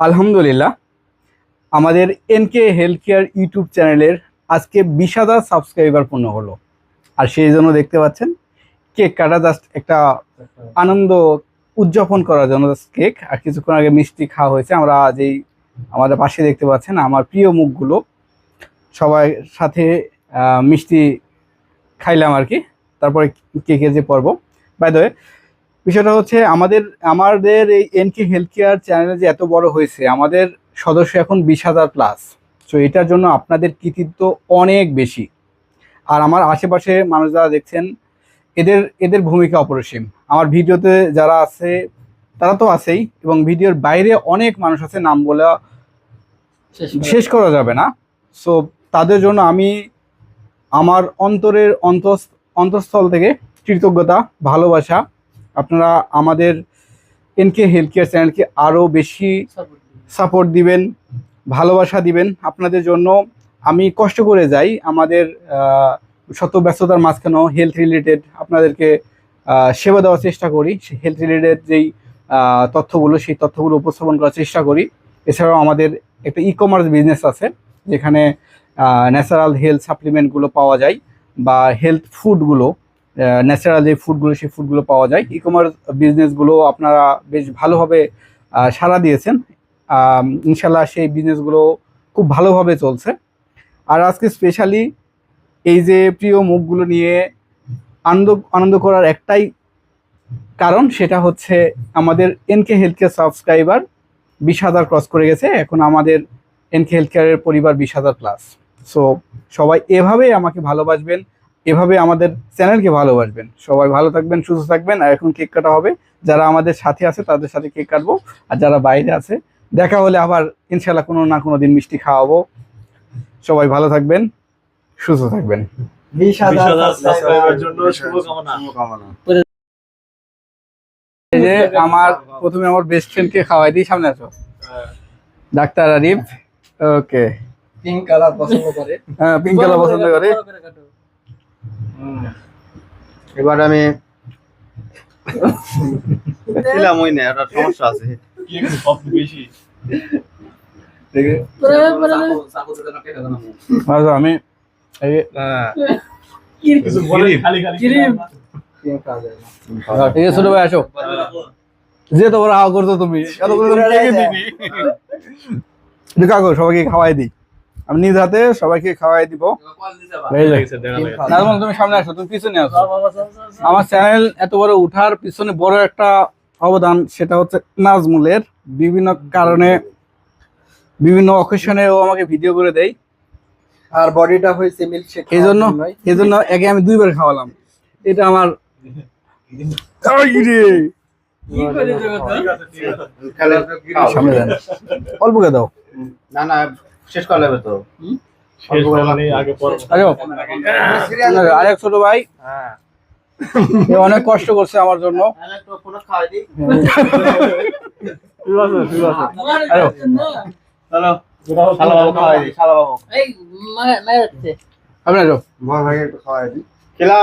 আলহামদুলিল্লাহ। আমাদের NK health care YouTube চ্যানেলের আজকে বিশ হাজার সাবস্ক্রাইবার পূর্ণ হলো। আর সেই জন্য দেখতে পাচ্ছেন, কেক কাটা জাস্ট একটা আনন্দ উদযাপন করার জন্য কেক। আর কিছুক্ষণ আগে মিষ্টি খাওয়া হয়েছে। আমরা যেই আমাদের পাশে দেখতে পাচ্ছেন, আমার প্রিয় মুখগুলো। সবাই সাথে মিষ্টি খাইলাম আর কি। তারপরে কেকের যে পর্ব। বাই বিষয়টা হচ্ছে আমাদের আমাদের এই এনকে হেলথ কেয়ার চ্যানেল যে এত বড় হয়েছে আমাদের সদস্য এখন বিশ হাজার প্লাস সো এটার জন্য আপনাদের কৃতিত্ব অনেক বেশি। আর আমার আশেপাশে মানুষ যারা দেখছেন এদের এদের ভূমিকা অপরিসীম। আমার ভিডিওতে যারা আছে তারা তো আছেই এবং ভিডিওর বাইরে অনেক মানুষ আছে নাম বলা শেষ করা যাবে না। সো তাদের জন্য আমি আমার অন্তরের অন্তঃ অন্তঃস্থল থেকে কৃতজ্ঞতা ভালোবাসা আপনারা আমাদের এনকে হেলথ কেয়ার চ্যানেলকে আরও বেশি সাপোর্ট দিবেন, ভালোবাসা দিবেন। আপনাদের জন্য আমি কষ্ট করে যাই। আমাদের শত ব্যস্ততার মাঝখানেও হেলথ রিলেটেড আপনাদেরকে সেবা দেওয়ার চেষ্টা করি। হেলথ রিলেটেড যেই তথ্যগুলো, সেই তথ্যগুলো উপস্থাপন করার চেষ্টা করি। এছাড়াও আমাদের একটা ই কমার্স বিজনেস আছে, যেখানে ন্যাচারাল হেলথ সাপ্লিমেন্টগুলো পাওয়া যায় বা হেলথ ফুডগুলো ন্যাচারাল যে ফুডগুলো সেই ফুডগুলো পাওয়া যায়। ই কমার্স বিজনেসগুলো আপনারা বেশ ভালোভাবে সাড়া দিয়েছেন। ইনশাল্লাহ সেই বিজনেসগুলো খুব ভালোভাবে চলছে। আর আজকে স্পেশালি এই যে প্রিয় মুখগুলো নিয়ে আনন্দ আনন্দ করার একটাই কারণ সেটা হচ্ছে আমাদের এনকে হেলথ কেয়ার সাবস্ক্রাইবার বিশ হাজার ক্রস করে গেছে। এখন আমাদের এনকে হেলথ কেয়ারের পরিবার বিশ হাজার প্লাস সো সবাই এভাবেই আমাকে ভালোবাসবেন। এভাবে আমাদের চ্যানেলকে ভালোবাসবেন। সবাই ভালো থাকবেন সুস্থ থাকবেন। আর এখন কেক কাটা হবে। যারা আমাদের সাথে আছে তাদের সাথে কেক কাটবো। আর যারা বাইরে আছে দেখা হলে আবার ইনশাল্লাহ কোনো না কোনো দিন মিষ্টি খাওয়াবো। সবাই ভালো থাকবেন সুস্থ থাকবেন। এই যে আমার প্রথমে আমার বেস্ট ফ্রেন্ডকে খাওয়াই দিই সামনে আসো doctor Arif. Okay pink colour পছন্দ করে। হ্যাঁ পিঙ্ক কালার পছন্দ করে। এবার আমি ছিলাম ওই না একটা সমস্যা আছে। আমি এই যে, কিছু বলে খালি খালি। এই যে ছোট ভাই আসো। যে তোমার হাওয়া করতো তুমি কাকু সবাইকে খাওয়াই দিই। আমি নিজ হাতে সবাইকে খাওয়াই দিব। নাজমুল তুমি সামনে আসো তুমি পিছনে আসো। আমার চ্যানেল এত বড় উঠার পিছনে বড় একটা অবদান সেটা হচ্ছে নাজমুলের বিভিন্ন কারণে বিভিন্ন অকেশনে ও আমাকে ভিডিও করে দেয়। আর বডিটা হয়েছে মিল্কশেক এই জন্য এই জন্য একে আমি দুইবার খাওয়ালাম। এটা আমার আই সামনে দেন। অল্প কে দাও। না না শেষ করা যাবে তো? মানে আরেক ছোট ভাই। হ্যাঁ। অনেক কষ্ট করছে আমার জন্য। খেলা।